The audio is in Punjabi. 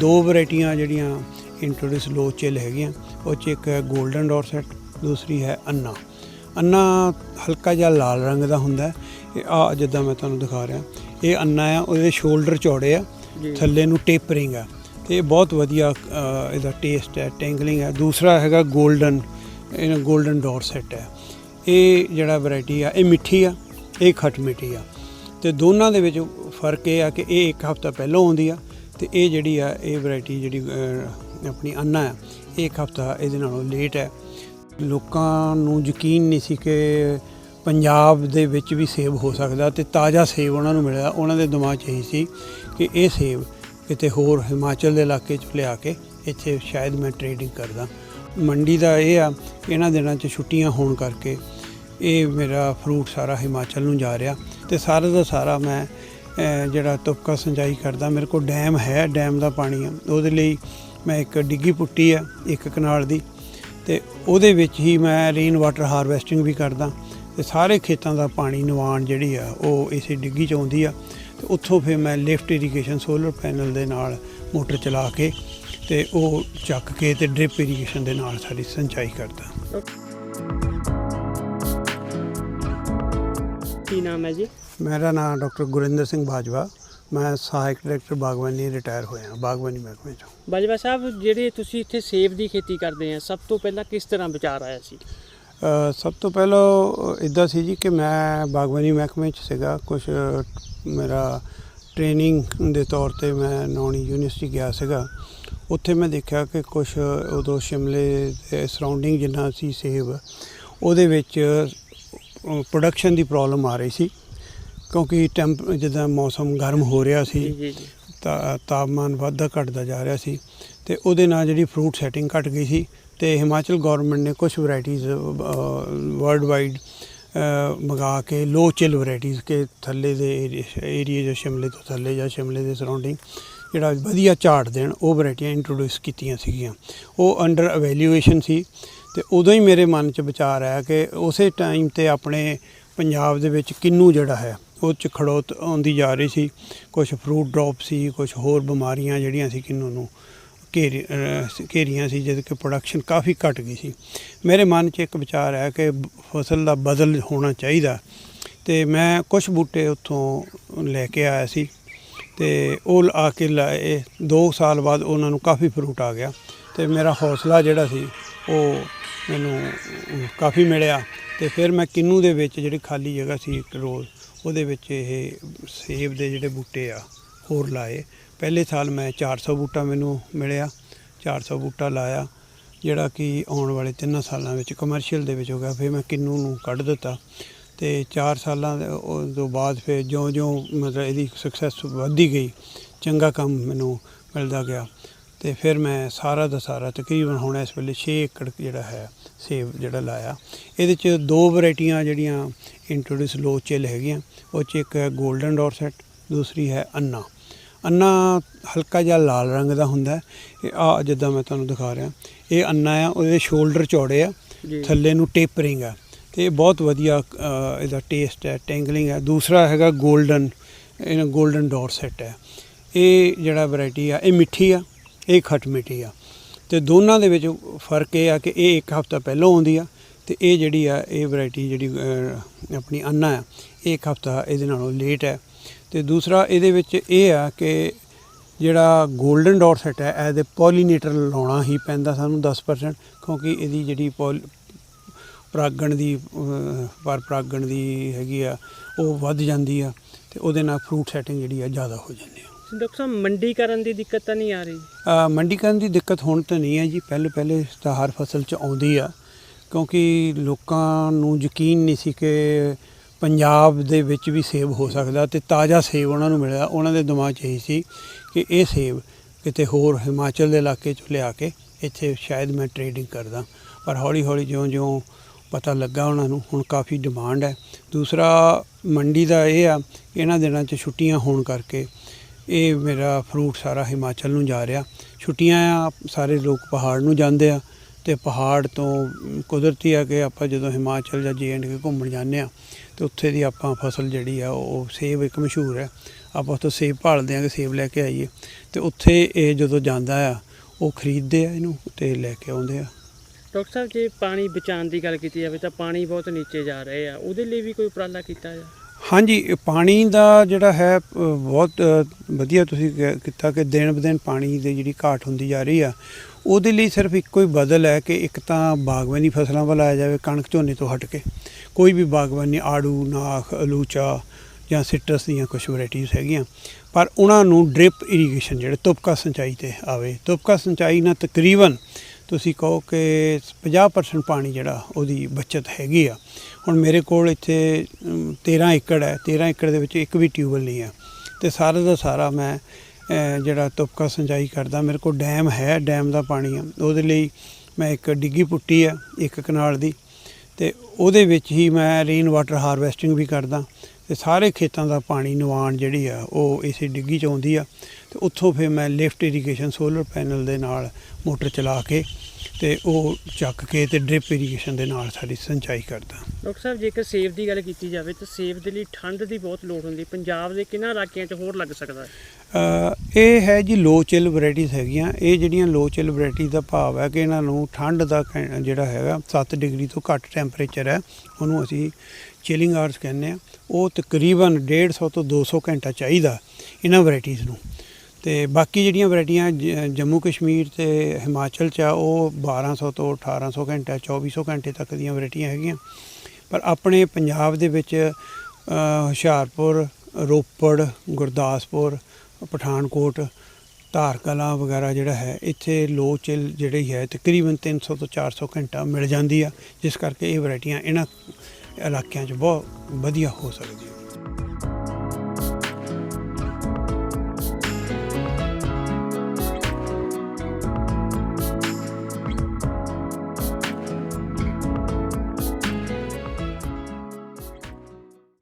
ਦੋ ਵੈਰਾਈਟੀਆਂ ਜਿਹੜੀਆਂ ਇੰਟਰੋਡਿਊਸ ਲੋ ਚਿਲ ਹੈਗੀਆਂ ਉਹ ਚ ਇੱਕ ਹੈ 골ਡਨ ਡੋਰਸੈਟ ਦੂਸਰੀ ਹੈ ਅੰਨਾ ਅੰਨਾ ਹਲਕਾ ਜਿਹਾ ਲਾਲ ਰੰਗ ਦਾ ਹੁੰਦਾ ਹੈ। ਆ ਜਿੱਦਾਂ ਮੈਂ ਤੁਹਾਨੂੰ ਦਿਖਾ ਰਿਹਾ। ਇਹ ਅੰਨਾ ਆ ਉਹਦੇ ਸ਼ੋਲਡਰ ਚੌੜੇ ਆ ਥੱਲੇ ਨੂੰ ਟੇਪਰਿੰਗ ਆ। ਤੇ ਇਹ ਬਹੁਤ ਵਧੀਆ ਇਹਦਾ ਟੇਸਟ ਹੈ ਟੈਂਗਲਿੰਗ ਹੈ। ਦੂਸਰਾ ਹੈਗਾ 골ਡਨ ਇਹ 골ਡਨ ਡੋਰਸੈਟ ਹੈ। ਇਹ ਜਿਹੜਾ ਵੈਰਾਈਟੀ ਆ ਇਹ ਮਿੱਠੀ ਆ ਇਹ ਖੱਟ ਮਿੱਠੀ ਆ। ਤੇ ਦੋਨਾਂ ਦੇ ਵਿੱਚ ਫ਼ਰਕ ਇਹ ਆ ਕਿ ਇਹ ਇੱਕ ਹਫ਼ਤਾ ਪਹਿਲਾਂ ਆਉਂਦੀ ਆ ਤੇ ਇਹ ਜਿਹੜੀ ਆ, ਇਹ ਵੈਰਾਈਟੀ ਜਿਹੜੀ ਆਪਣੀ ਅੰਨਾ ਆ ਇਹ ਇੱਕ ਹਫਤਾ ਇਹਦੇ ਨਾਲੋਂ ਲੇਟ ਹੈ ਲੋਕਾਂ ਨੂੰ ਯਕੀਨ ਨਹੀਂ ਸੀ ਕਿ ਪੰਜਾਬ ਦੇ ਵਿੱਚ ਵੀ ਸੇਬ ਹੋ ਸਕਦਾ ਤੇ ਤਾਜ਼ਾ ਸੇਬ ਉਹਨਾਂ ਨੂੰ ਮਿਲਿਆ। ਉਹਨਾਂ ਦੇ ਦਿਮਾਗ 'ਚ ਇਹੀ ਸੀ ਕਿ ਇਹ ਸੇਬ ਕਿਤੇ ਹੋਰ ਹਿਮਾਚਲ ਦੇ ਇਲਾਕੇ 'ਚ ਲਿਆ ਕੇ ਇੱਥੇ ਸ਼ਾਇਦ ਮੈਂ ਟ੍ਰੇਡਿੰਗ ਕਰਦਾ। ਮੰਡੀ ਦਾ ਇਹ ਆ, ਇਹਨਾਂ ਦਿਨਾਂ 'ਚ ਛੁੱਟੀਆਂ ਹੋਣ ਕਰਕੇ ਇਹ ਮੇਰਾ ਫਰੂਟ ਸਾਰਾ ਹਿਮਾਚਲ ਨੂੰ ਜਾ ਰਿਹਾ ਤੇ ਸਾਰਾ ਦਾ ਸਾਰਾ ਮੈਂ ਜਿਹੜਾ ਤੁਪਕਾ ਸਿੰਜਾਈ ਕਰਦਾ, ਮੇਰੇ ਕੋਲ ਡੈਮ ਹੈ, ਡੈਮ ਦਾ ਪਾਣੀ ਆ। ਉਹਦੇ ਲਈ ਮੈਂ ਇੱਕ ਡਿੱਗੀ ਪੁੱਟੀ ਆ, ਇੱਕ ਕਨਾਲ ਦੀ। ਤੇ ਉਹਦੇ ਵਿੱਚ ਹੀ ਮੈਂ ਰੇਨ ਵਾਟਰ ਹਾਰਵੈਸਟਿੰਗ ਵੀ ਕਰਦਾ। ਤੇ ਸਾਰੇ ਖੇਤਾਂ ਦਾ ਪਾਣੀ ਨਿਵਾਣ ਜਿਹੜੀ ਆ, ਉਹ ਇਸੇ ਡਿੱਗੀ ਚ ਆਉਂਦੀ ਆ। ਤੇ ਉੱਥੋਂ ਫਿਰ ਮੈਂ ਲਿਫਟ ਇਰੀਗੇਸ਼ਨ ਸੋਲਰ ਪੈਨਲ ਦੇ ਨਾਲ ਮੋਟਰ ਚਲਾ ਕੇ ਤੇ ਉਹ ਚੱਕ ਕੇ ਤੇ ਡ੍ਰਿਪ ਇਰੀਗੇਸ਼ਨ ਦੇ ਨਾਲ ਸਾਡੀ ਸਿੰਚਾਈ ਕਰਦਾ। ਕੀ ਨਾਮ ਹੈ ਜੀ? ਮੇਰਾ ਨਾਮ ਡਾਕਟਰ ਗੁਰਿੰਦਰ ਸਿੰਘ ਬਾਜਵਾ। ਮੈਂ ਸਹਾਇਕ ਡਾਇਰੈਕਟਰ ਬਾਗਵਾਨੀ ਰਿਟਾਇਰ ਹੋਇਆ ਬਾਗਵਾਨੀ ਮਹਿਕਮੇ ਚੋਂ। ਬਾਜਵਾ ਸਾਹਿਬ ਜਿਹੜੇ ਤੁਸੀਂ ਇੱਥੇ ਸੇਬ ਦੀ ਖੇਤੀ ਕਰਦੇ ਆ ਸਭ ਤੋਂ ਪਹਿਲਾਂ ਕਿਸ ਤਰ੍ਹਾਂ ਵਿਚਾਰ ਆਇਆ ਸੀ? ਸਭ ਤੋਂ ਪਹਿਲਾਂ ਇਦਾਂ ਸੀ ਜੀ ਕਿ ਮੈਂ ਬਾਗਵਾਨੀ ਮਹਿਕਮੇ 'ਚ ਸੀਗਾ। ਕੁਝ ਮੇਰਾ ਟ੍ਰੇਨਿੰਗ ਦੇ ਤੌਰ ਤੇ ਮੈਂ ਨੌਣੀ ਯੂਨੀਵਰਸਿਟੀ ਗਿਆ ਸੀਗਾ। ਉੱਥੇ ਮੈਂ ਦੇਖਿਆ ਕਿ ਕੁਝ ਉਦੋਂ ਸ਼ਿਮਲੇ ਦੇ ਸਰਾਊਂਡਿੰਗ ਜਿੰਨਾ ਸੀ ਸੇਬ ਉਹਦੇ ਵਿੱਚ ਪ੍ਰੋਡਕਸ਼ਨ ਦੀ ਪ੍ਰੋਬਲਮ ਆ ਰਹੀ ਸੀ। ਕਿਉਂਕਿ ਟੈਂਪ ਜਿੱਦਾਂ ਮੌਸਮ ਗਰਮ ਹੋ ਰਿਹਾ ਸੀ ਤਾ- ਤਾਪਮਾਨ ਵੱਧਦਾ ਘਟਦਾ ਜਾ ਰਿਹਾ ਸੀ ਤੇ ਉਹਦੇ ਨਾਲ ਜਿਹੜੀ ਫਰੂਟ ਸੈਟਿੰਗ ਘਟ ਗਈ ਸੀ ਤੇ ਹਿਮਾਚਲ ਗਵਰਨਮੈਂਟ ਨੇ ਕੁਝ ਵੈਰਾਈਟੀਆਂ ਵਰਲਡ ਵਾਈਡ ਮੰਗਾ ਕੇ ਲੋ ਚਿਲ ਵੈਰਾਈਟੀਆਂ ਕੇ ਥੱਲੇ ਦੇ ਏਰੀਆ ਜੋ ਸ਼ਿਮਲੇ ਤੋਂ ਥੱਲੇ ਜਾਂ ਸ਼ਿਮਲੇ ਦੇ ਸਰਾਊਂਡਿੰਗ ਜਿਹੜਾ ਵਧੀਆ ਝਾੜ ਦੇਣ ਉਹ ਵੈਰਾਈਟੀਆਂ ਇੰਟਰੋਡਿਊਸ ਕੀਤੀਆਂ ਸੀਗੀਆਂ। ਉਹ ਅੰਡਰ ਐਵੈਲੂਏਸ਼ਨ ਸੀ ਤੇ ਉਦੋਂ ਹੀ ਮੇਰੇ ਮਨ 'ਚ ਵਿਚਾਰ ਆਇਆ ਕਿ ਉਸੇ ਟਾਈਮ ਤੇ ਆਪਣੇ ਪੰਜਾਬ ਦੇ ਵਿੱਚ ਕਿੰਨੂ ਜਿਹੜਾ ਹੈ ਉਹ 'ਚ ਖੜੋਤ ਆਉਂਦੀ ਜਾ ਰਹੀ ਸੀ। ਕੁਝ ਫਰੂਟ ਡ੍ਰੌਪ ਸੀ ਕੁਝ ਹੋਰ ਬਿਮਾਰੀਆਂ ਜਿਹੜੀਆਂ ਸੀ ਕਿੰਨੂ ਨੂੰ ਘੇਰੀ ਘੇਰੀਆਂ ਸੀ, ਜਿਹਦੇ ਕਿ ਪ੍ਰੋਡਕਸ਼ਨ ਕਾਫੀ ਘਟ ਗਈ ਸੀ। ਮੇਰੇ ਮਨ 'ਚ ਇੱਕ ਵਿਚਾਰ ਹੈ ਕਿ ਫਸਲ ਦਾ ਬਦਲ ਹੋਣਾ ਚਾਹੀਦਾ। ਤੇ ਮੈਂ ਕੁਝ ਬੂਟੇ ਉੱਥੋਂ ਲੈ ਕੇ ਆਇਆ ਸੀ ਤੇ ਉਹ ਆ ਕੇ ਲਾਏ। 2 ਸਾਲ ਬਾਅਦ ਉਹਨਾਂ ਨੂੰ ਕਾਫੀ ਫਰੂਟ ਆ ਗਿਆ। ਤੇ ਮੇਰਾ ਹੌਸਲਾ ਜਿਹੜਾ ਸੀ, ਉਹ ਮੈਨੂੰ ਕਾਫੀ ਮਿਲਿਆ। ਤੇ ਫਿਰ ਮੈਂ ਕਿੰਨੂ ਦੇ ਵਿੱਚ ਜਿਹੜੀ ਖਾਲੀ ਜਗ੍ਹਾ ਸੀ, ਇੱਕ ਰੋਜ਼ ਉਹਦੇ ਵਿੱਚ ਇਹ ਸੇਬ ਦੇ ਜਿਹੜੇ ਬੂਟੇ ਆ, ਹੋਰ ਲਾਏ। ਪਹਿਲੇ ਸਾਲ ਮੈਂ 400 ਬੂਟਾ ਮੈਨੂੰ ਮਿਲਿਆ 400 ਬੂਟਾ ਲਾਇਆ, ਜਿਹੜਾ ਕਿ ਆਉਣ ਵਾਲੇ 3 ਸਾਲਾਂ ਵਿੱਚ ਕਮਰਸ਼ੀਅਲ ਦੇ ਵਿੱਚ ਹੋ ਗਿਆ, ਫਿਰ ਮੈਂ ਕਿੰਨੂ ਨੂੰ ਕੱਢ ਦਿੱਤਾ। ਤੇ 4 ਸਾਲਾਂ ਤੋਂ ਬਾਅਦ ਫਿਰ ਜਿਉਂ-ਜਿਉਂ ਮਤਲਬ ਇਹਦੀ ਸਕਸੈਸ ਵੱਧਦੀ ਗਈ, ਚੰਗਾ ਕੰਮ ਮੈਨੂੰ ਮਿਲਦਾ ਗਿਆ। ਤੇ ਫਿਰ ਮੈਂ ਸਾਰਾ ਦਾ ਸਾਰਾ ਤਕਰੀਬਨ ਹੁਣ ਇਸ ਵੇਲੇ 6 ਏਕੜ ਜਿਹੜਾ ਹੈ ਸੇਬ ਜਿਹੜਾ ਲਾਇਆ। ਇਹਦੇ ਚ ਦੋ ਵੈਰਾਈਟੀਆਂ ਜਿਹੜੀਆਂ ਇੰਟਰੋਡਿਊਸ ਲੋ ਚਿਲ ਹੈਗੀਆਂ ਉਹ ਚ ਇੱਕ ਹੈ 골ਡਨ ਡੋਰਸੈਟ ਦੂਸਰੀ ਹੈ ਅੰਨਾ। ਅੰਨਾ ਹਲਕਾ ਜਿਹਾ ਲਾਲ ਰੰਗ ਦਾ ਹੁੰਦਾ ਇਹ ਆ ਜਿੱਦਾਂ ਮੈਂ ਤੁਹਾਨੂੰ ਦਿਖਾ ਰਿਹਾ ਇਹ ਅੰਨਾ ਆ ਉਹਦੇ ਸ਼ੋਲਡਰ ਚੌੜੇ ਆ ਥੱਲੇ ਨੂੰ ਟੇਪਰਿੰਗ ਆ। ਤੇ ਇਹ ਬਹੁਤ ਵਧੀਆ ਇਹਦਾ ਟੇਸਟ ਹੈ ਟੈਂਗਲਿੰਗ ਹੈ। ਦੂਸਰਾ ਹੈਗਾ ਗੋਲਡਨ ਇਹਨਾਂ ਗੋਲਡਨ ਡੋਰਸੈਟ ਹੈ। ਇਹ ਜਿਹੜਾ ਵੈਰਾਈਟੀ ਆ ਇਹ ਮਿੱਠੀ ਆ। ਇਹ ਖੱਟ ਮਿੱਟੀ ਆ। ਤੇ ਦੋਨਾਂ ਦੇ ਵਿੱਚ ਫ਼ਰਕ ਇਹ ਆ ਕਿ ਇਹ ਇੱਕ ਹਫਤਾ ਪਹਿਲਾਂ ਆਉਂਦੀ ਆ ਤੇ ਇਹ ਜਿਹੜੀ ਆ ਇਹ ਵੈਰਾਈਟੀ ਜਿਹੜੀ ਆਪਣੀ ਅੰਨਾ ਆ ਇਹ ਇੱਕ ਹਫਤਾ ਇਹਦੇ ਨਾਲੋਂ ਲੇਟ ਹੈ ਤੇ ਦੂਸਰਾ ਇਹਦੇ ਵਿੱਚ ਇਹ ਆ ਕਿ ਜਿਹੜਾ 골ਡਨ ਡੋਰਸੈਟ ਹੈ ਐਜ਼ ਅ ਪੋਲੀਨੇਟਰ ਲਾਉਣਾ ਹੀ ਪੈਂਦਾ ਸਾਨੂੰ 10% ਕਿਉਂਕਿ ਇਹਦੀ ਜਿਹੜੀ ਪੋਲ ਪਰਾਗਣ ਦੀ ਅਹ, ਪਰ ਪਰਾਗਣ ਦੀ ਹੈਗੀ ਆ ਉਹ ਵੱਧ ਜਾਂਦੀ ਆ ਤੇ ਉਹਦੇ ਨਾਲ ਫਰੂਟ ਸੈਟਿੰਗ ਜਿਹੜੀ ਆ ਜ਼ਿਆਦਾ ਹੋ ਜਾਂਦੀ ਆ। ਡਾਕਟਰ ਸਾਹਿਬ ਮੰਡੀਕਰਨ ਦੀ ਦਿੱਕਤ ਤਾਂ ਨਹੀਂ ਆ ਰਹੀ? ਮੰਡੀਕਰਨ ਦੀ ਦਿੱਕਤ ਹੁਣ ਤਾਂ ਨਹੀਂ ਹੈ ਜੀ। ਪਹਿਲੇ ਪਹਿਲੇ ਤਾਂ ਹਰ ਫਸਲ 'ਚ ਆਉਂਦੀ ਆ। ਕਿਉਂਕਿ ਲੋਕਾਂ ਨੂੰ ਯਕੀਨ ਨਹੀਂ ਸੀ ਕਿ ਪੰਜਾਬ ਦੇ ਵਿੱਚ ਵੀ ਸੇਬ ਹੋ ਸਕਦਾ ਤੇ ਤਾਜ਼ਾ ਸੇਬ ਉਹਨਾਂ ਨੂੰ ਮਿਲਿਆ। ਉਹਨਾਂ ਦੇ ਦਿਮਾਗ 'ਚ ਇਹੀ ਸੀ ਕਿ ਇਹ ਸੇਬ ਕਿਤੇ ਹੋਰ ਹਿਮਾਚਲ ਦੇ ਇਲਾਕੇ 'ਚ ਲਿਆ ਕੇ ਇੱਥੇ ਸ਼ਾਇਦ ਮੈਂ ਟ੍ਰੇਡਿੰਗ ਕਰਦਾ। ਪਰ ਹੌਲੀ ਹੌਲੀ ਜਿਉਂ-ਜਿਉਂ ਪਤਾ ਲੱਗਾ ਉਹਨਾਂ ਨੂੰ, ਹੁਣ ਕਾਫੀ ਡਿਮਾਂਡ ਹੈ। ਦੂਸਰਾ, ਮੰਡੀ ਦਾ ਇਹ ਆ ਇਹਨਾਂ ਦਿਨਾਂ 'ਚ ਛੁੱਟੀਆਂ ਹੋਣ ਕਰਕੇ ਇਹ ਮੇਰਾ ਫਰੂਟ ਸਾਰਾ ਹਿਮਾਚਲ ਨੂੰ ਜਾ ਰਿਹਾ। ਛੁੱਟੀਆਂ ਆ, ਸਾਰੇ ਲੋਕ ਪਹਾੜ ਨੂੰ ਜਾਂਦੇ ਆ ਤੇ ਪਹਾੜ ਤੋਂ ਕੁਦਰਤੀ ਆ ਕਿ ਆਪਾਂ ਜਦੋਂ ਹਿਮਾਚਲ ਜਾਂ ਕੇ ਘੁੰਮਣ ਜਾਂਦੇ ਆ, ਤੇ ਉੱਥੇ ਦੀ ਆਪਾਂ ਫਸਲ ਜਿਹੜੀ ਆ, ਉਹ ਸੇਬ ਇੱਕ ਮਸ਼ਹੂਰ ਹੈ। ਆਪਾਂ ਉੱਥੋਂ ਸੇਬ ਭਾਲਦੇ ਆ ਕਿ ਸੇਬ ਲੈ ਕੇ ਆਈਏ। ਤੇ ਉੱਥੇ ਇਹ ਜਦੋਂ ਜਾਂਦਾ ਆ, ਉਹ ਖਰੀਦਦੇ ਆ ਇਹਨੂੰ ਤੇ ਲੈ ਕੇ ਆਉਂਦੇ ਆ। ਡਾਕਟਰ ਸਾਹਿਬ, ਜੇ ਪਾਣੀ ਬਚਾਉਣ ਦੀ ਗੱਲ ਕੀਤੀ ਜਾਵੇ ਤਾਂ ਪਾਣੀ ਬਹੁਤ ਨੀਚੇ ਜਾ ਰਹੇ ਆ। ਉਹਦੇ ਲਈ ਵੀ ਕੋਈ ਉਪਰਾਲਾ ਕੀਤਾ ਜਾ ਹਾਂਜੀ ਪਾਣੀ ਦਾ ਜਿਹੜਾ ਹੈ ਬਹੁਤ ਵਧੀਆ ਤੁਸੀਂ ਕ- ਕੀਤਾ ਕਿ ਦਿਨ ਬ ਦਿਨ ਪਾਣੀ ਦੀ ਜਿਹੜੀ ਘਾਟ ਹੁੰਦੀ ਜਾ ਰਹੀ ਆ, ਉਹਦੇ ਲਈ ਸਿਰਫ ਇੱਕੋ ਹੀ ਬਦਲ ਹੈ ਕਿ ਇੱਕ ਤਾਂ ਬਾਗਬਾਨੀ ਫਸਲਾਂ ਵੱਲ ਆਇਆ ਜਾਵੇ, ਕਣਕ ਝੋਨੇ ਤੋਂ ਹਟ ਕੇ। ਕੋਈ ਵੀ ਬਾਗਬਾਨੀ, ਆੜੂ, ਨਾਖ, ਅਲੂਚਾ ਜਾਂ ਸਿਟਰਸ ਦੀਆਂ ਕੁਝ ਵੈਰਾਈਟੀਆਂ ਹੈਗੀਆਂ, ਪਰ ਉਹਨਾਂ ਨੂੰ ਡ੍ਰਿਪ ਇਰੀਗੇਸ਼ਨ, ਜਿਹੜੇ ਤੁਪਕਾ ਸਿੰਚਾਈ ਤੇ ਆਵੇ। ਤੁਪਕਾ ਸਿੰਚਾਈ ਨਾਲ ਤਕਰੀਬਨ ਤੁਸੀਂ ਕਹੋ ਕਿ 50% ਪਾਣੀ ਜਿਹੜਾ ਉਹਦੀ ਬਚਤ ਹੈਗੀ ਆ। ਹੁਣ ਮੇਰੇ ਕੋਲ ਇੱਥੇ ਅਮ, 13 ਏਕੜ ਹੈ। 13 ਏਕੜ ਦੇ ਵਿੱਚ ਇੱਕ ਵੀ ਟਿਊਬਵੈੱਲ ਨਹੀਂ ਹੈ। ਤੇ ਸਾਰਾ ਦਾ ਸਾਰਾ ਮੈਂ ਜਿਹੜਾ ਤੁਪਕਾ ਸਿੰਚਾਈ ਕਰਦਾ ਮੇਰੇ ਕੋਲ ਡੈਮ ਹੈ ਡੈਮ ਦਾ ਪਾਣੀ ਆ। ਉਹਦੇ ਲਈ ਮੈਂ ਇੱਕ ਡਿੱਗੀ ਪੁੱਟੀ ਆ ਇੱਕ ਕਨਾਲ ਦੀ। ਤੇ ਉਹਦੇ ਵਿੱਚ ਹੀ ਮੈਂ ਰੇਨ ਵਾਟਰ ਹਾਰਵੈਸਟਿੰਗ ਵੀ ਕਰਦਾ। ਤੇ ਸਾਰੇ ਖੇਤਾਂ ਦਾ ਪਾਣੀ ਨਿਵਾਣ ਜਿਹੜੀ ਆ ਉਹ ਇਸੇ ਡਿੱਗੀ ਚ ਆਉਂਦੀ ਆ। ਤੇ ਉੱਥੋਂ ਫਿਰ ਮੈਂ ਲਿਫਟ ਇਰੀਗੇਸ਼ਨ ਸੋਲਰ ਪੈਨਲ ਦੇ ਨਾਲ ਮੋਟਰ ਚਲਾ ਕੇ ਤੇ ਉਹ ਚੱਕ ਕੇ ਤੇ ਡ੍ਰਿਪ ਇਰੀਗੇਸ਼ਨ ਦੇ ਨਾਲ ਸਾਡੀ ਸਿੰਚਾਈ ਕਰਦਾ। ਡਾਕਟਰ ਸਾਹਿਬ ਜੇਕਰ ਸੇਬ ਦੀ ਗੱਲ ਕੀਤੀ ਜਾਵੇ ਤਾਂ ਸੇਬ ਦੇ ਲਈ ਠੰਡ ਦੀ ਬਹੁਤ ਲੋੜ ਹੁੰਦੀ। ਪੰਜਾਬ ਦੇ ਕਿਹਨਾਂ ਇਲਾਕਿਆਂ 'ਚ ਹੋਰ ਲੱਗ ਸਕਦਾ ਹੈ? ਇਹ ਹੈ ਜੀ ਲੋ ਚਿਲ ਵੈਰਾਈਟੀਜ਼ ਹੈਗੀਆਂ। ਇਹ ਜਿਹੜੀਆਂ ਲੋ ਚਿਲ ਵੈਰਾਈਟੀ ਦਾ ਭਾਵ ਹੈ ਕਿ ਇਹਨਾਂ ਨੂੰ ਠੰਡ ਦਾ ਜਿਹੜਾ ਹੈਗਾ 7 ਡਿਗਰੀ ਤੋਂ ਘੱਟ ਟੈਂਪਰੇਚਰ ਹੈ। ਉਹਨੂੰ ਅਸੀਂ ਚਿਲਿੰਗ ਆਰਸ ਕਹਿੰਦੇ ਆ, ਉਹ ਤਕਰੀਬਨ 150 ਤੋਂ 200 ਘੰਟਾ ਚਾਹੀਦਾ ਇਹਨਾਂ ਵੈਰਾਈਟੀਜ਼ ਨੂੰ। ਤੇ ਬਾਕੀ ਜਿਹੜੀਆਂ ਵੈਰਾਈਟੀਆਂ ਜੰਮੂ ਕਸ਼ਮੀਰ ਤੇ ਹਿਮਾਚਲ ਚ ਆ, ਉਹ 1200 ਤੋਂ 1800 ਘੰਟਾ 2400 ਘੰਟੇ ਤੱਕ ਦੀਆਂ ਵੈਰਾਈਟੀਆਂ ਹੈਗੀਆਂ। ਪਰ ਆਪਣੇ ਪੰਜਾਬ ਦੇ ਵਿੱਚ ਹੁਸ਼ਿਆਰਪੁਰ, ਰੋਪੜ, ਗੁਰਦਾਸਪੁਰ, ਪਠਾਨਕੋਟ ਧਾਰ ਕਲਾਂ ਵਗੈਰਾ ਜਿਹੜਾ ਹੈ, ਇੱਥੇ ਲੋ ਚਿਲ ਜਿਹੜੀ ਹੈ, ਤਕਰੀਬਨ 300 ਤੋਂ 400 ਘੰਟਾ ਮਿਲ ਜਾਂਦੀ ਆ, ਜਿਸ ਕਰਕੇ ਇਹ ਵੈਰਾਈਟੀਆਂ ਇਹਨਾਂ ਇਲਾਕਿਆਂ 'ਚ ਬਹੁਤ ਵਧੀਆ ਹੋ ਸਕਦੀ ਹੈ।